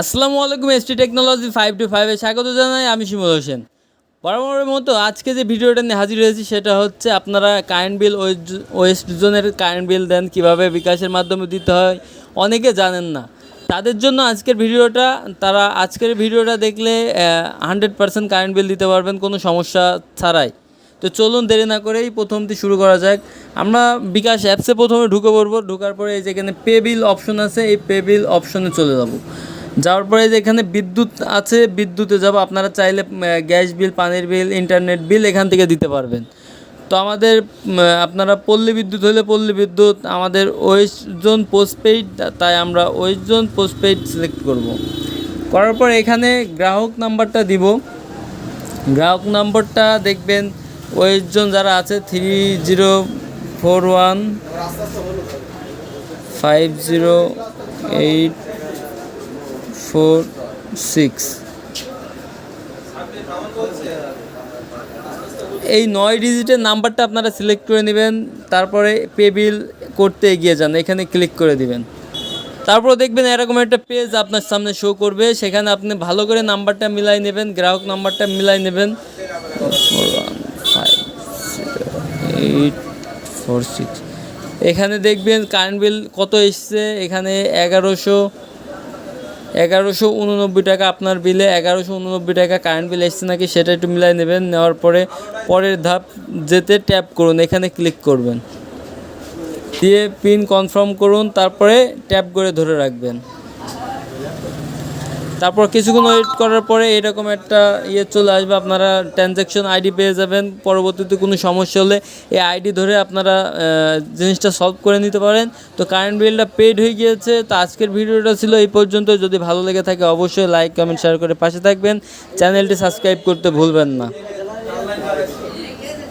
আসসালামু আলাইকুম ST technology five two ফাইভে স্বাগত জানাই, আমি শিমুল হোসেন। বরাবরের মতো আজকে যে ভিডিওটা নিয়ে হাজির হয়েছি, সেটা হচ্ছে আপনারা কারেন্ট বিল ওয়েস্ট জোনের কারেন্ট বিল দেন, কীভাবে বিকাশের মাধ্যমে দিতে হয়, অনেকে জানেন না। তাদের জন্য আজকের ভিডিওটা, তারা আজকের ভিডিওটা দেখলে হান্ড্রেড পার্সেন্ট কারেন্ট বিল দিতে পারবেন, কোনো সমস্যা ছাড়াই। তো চলুন দেরি না করেই প্রথমটি শুরু করা যাক। আমরা বিকাশ অ্যাপসে প্রথমে ঢুকে পড়ব, ঢোকার পরে এই যেখানে পে বিল অপশন আছে, এই পে বিল অপশনে চলে যাব। যাওয়ার পরে যে এখানে বিদ্যুৎ আছে, বিদ্যুতে যাব। আপনারা চাইলে গ্যাস বিল, পানির বিল, ইন্টারনেট বিল এখান থেকে দিতে পারবেন। তো আমাদের আপনারা পল্লী বিদ্যুৎ হলে পল্লী বিদ্যুৎ, আমাদের ওয়েস্ট জোন পোস্টপেইড, তাই আমরা ওয়েস্ট জোন পোস্টপেইড সিলেক্ট করব। করার পর এখানে গ্রাহক নাম্বারটা দিব। গ্রাহক নাম্বারটা দেখবেন, ওয়েস্ট জোন যারা আছে, three zero four one five zero eight four six. এই নয় ডিজিটের নাম্বারটা আপনারা সিলেক্ট করে নেবেন, তারপরে পে বিল করতে এগিয়ে যান, এখানে ক্লিক করে দিবেন। তারপর দেখবেন এরকম একটা পেজ আপনার সামনে শো করবে, সেখানে আপনি ভালো করে নাম্বারটা মিলাই নেবেন, গ্রাহক নাম্বারটা মিলাই নেবেন। এখানে দেখবেন কারেন্ট বিল কত এসছে, এখানে এগারোশো এগারোশো উননব্বই টাকা আপনার বিলে, এগারোশো উননব্বই টাকা কারেন্ট বিল এসছে নাকি সেটা একটু মিলাই নেবেন, নেওয়ার পরে পরের ধাপ যেতে ট্যাপ করুন, এখানে ক্লিক করবেন। দিয়ে পিন কনফার্ম করুন, তারপরে ট্যাপ করে ধরে রাখবেন। তারপর কিছুক্ষণ ওয়েট করার পরে এরকম একটা ইয়ে চলে আসবে, আপনারা ট্রানজ্যাকশন আইডি পেয়ে যাবেন। পরবর্তীতে কোনো সমস্যা হলে এই আইডি ধরে আপনারা জিনিসটা সলভ করে নিতে পারেন। তো কারেন্ট বিলটা পেড হয়ে গিয়েছে, তো আজকের ভিডিওটা ছিল এই পর্যন্ত। যদি ভালো লেগে থাকে অবশ্যই লাইক কমেন্ট শেয়ার করে পাশে থাকবেন। চ্যানেলটি সাবস্ক্রাইব করতে ভুলবেন না।